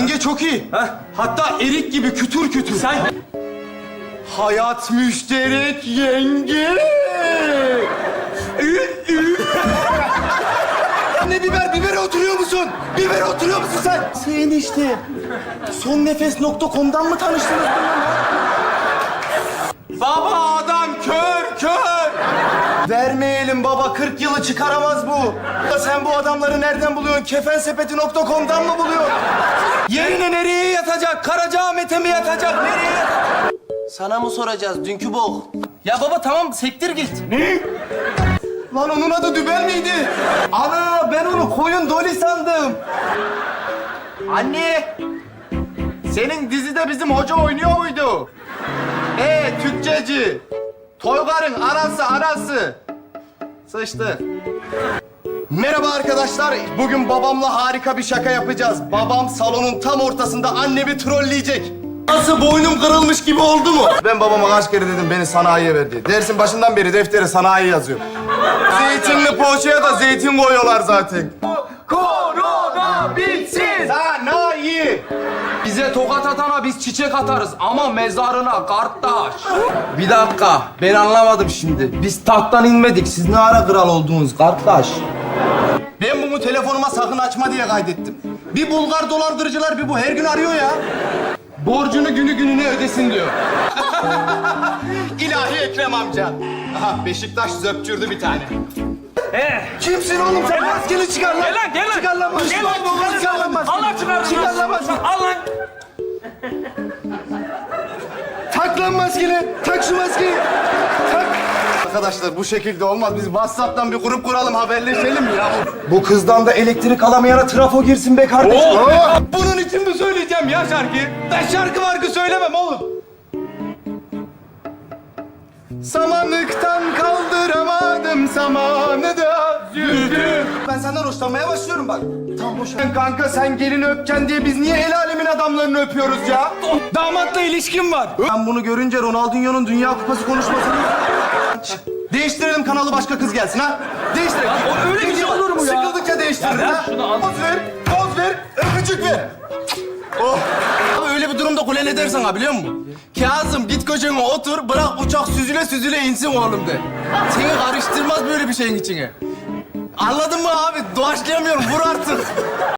Yenge çok iyi. Hatta erik gibi kütür kütür. Sen Hayat müşterek yenge. Anne biber, bibere oturuyor musun? Bibere oturuyor musun sen? Sen işte. Sonnefes.com'dan mı tanıştınız Vermeyelim baba 40 yılı çıkaramaz bu. Sen bu adamları nereden buluyorsun? Kefensepeti.com'dan mı buluyorsun? Yerine nereye yatacak? Karacaahmet'e mi yatacak? Nereye? Sana mı soracağız dünkü bok? Ya baba tamam sektir git. Lan onun adı Dübel miydi? Ana ben onu koyun Dolly sandım. Anne. Senin dizide bizim hoca oynuyor muydu? Ee Türkçeci. Toygar'ın arası arası. Sıçtı. Merhaba arkadaşlar. Bugün babamla harika bir şaka yapacağız. Babam salonun tam ortasında annemi trolleyecek. Nasıl boynum kırılmış gibi oldu mu? Ben babama kaç kere dedim beni sanayiye ver diye. Dersin başından beri deftere sanayi yazıyor. Zeytinli poğaçaya da zeytin koyuyorlar zaten. Korona bitsin. Bize tokat atana biz çiçek atarız ama mezarına kardeş. Bir dakika ben anlamadım şimdi. Biz tahttan inmedik. Siz ne ara kral oldunuz kardeş? Ben bunu telefonuma sakın açma diye kaydettim. Bir Bulgar dolandırıcılar bir bu her gün arıyor ya. Borcunu günü gününe ödesin diyor. İlahi Ekrem amca. Aha Beşiktaş zöpçürdü bir tane. Kimsin oğlum sen? Maskeni çıkar lan. Gel lan gel lan. Çıkar lan maskeni. Gel lan. Çıkar lan maskeni. Allah çıkar. Çıkar lan maskeni. Al lan. Tak lan maskeni. Tak şu maskeyi. Tak. Arkadaşlar bu şekilde olmaz. Biz WhatsApp'tan bir grup kuralım, haberleşelim ya. Bu kızdan da elektrik alamayana trafo girsin be kardeşim. Oo. Bunun için mi söyleyeceğim ya şarkıyı? Ben şarkı markı söylemem oğlum. Samanlıktan kaldıramadım samanı sürdüm. Ben senden hoşlanmaya başlıyorum bak. Tamam hoş. Kanka sen gelini öpeceksin diye biz niye el alemin adamlarını öpüyoruz ya? Damatla ilişkim var. Ben bunu görünce Ronaldinho'nun Dünya Kupası konuşmasını... Değiştirelim kanalı başka kız gelsin ha. Değiştirelim. o öyle bir şey olur mu ya? Sıkıldıkça değiştiririz Ya ver ha. şunu. Poz ver, poz ver, öpücük ver. Oh. Abi öyle bir durumda kule ne dersen ha biliyor musun? Kazım git kocana otur, bırak uçak süzüle süzüle insin oğlum de. Seni karıştırmaz böyle bir şeyin içine. Anladın mı abi? Doğaçlayamıyorum, vur artık.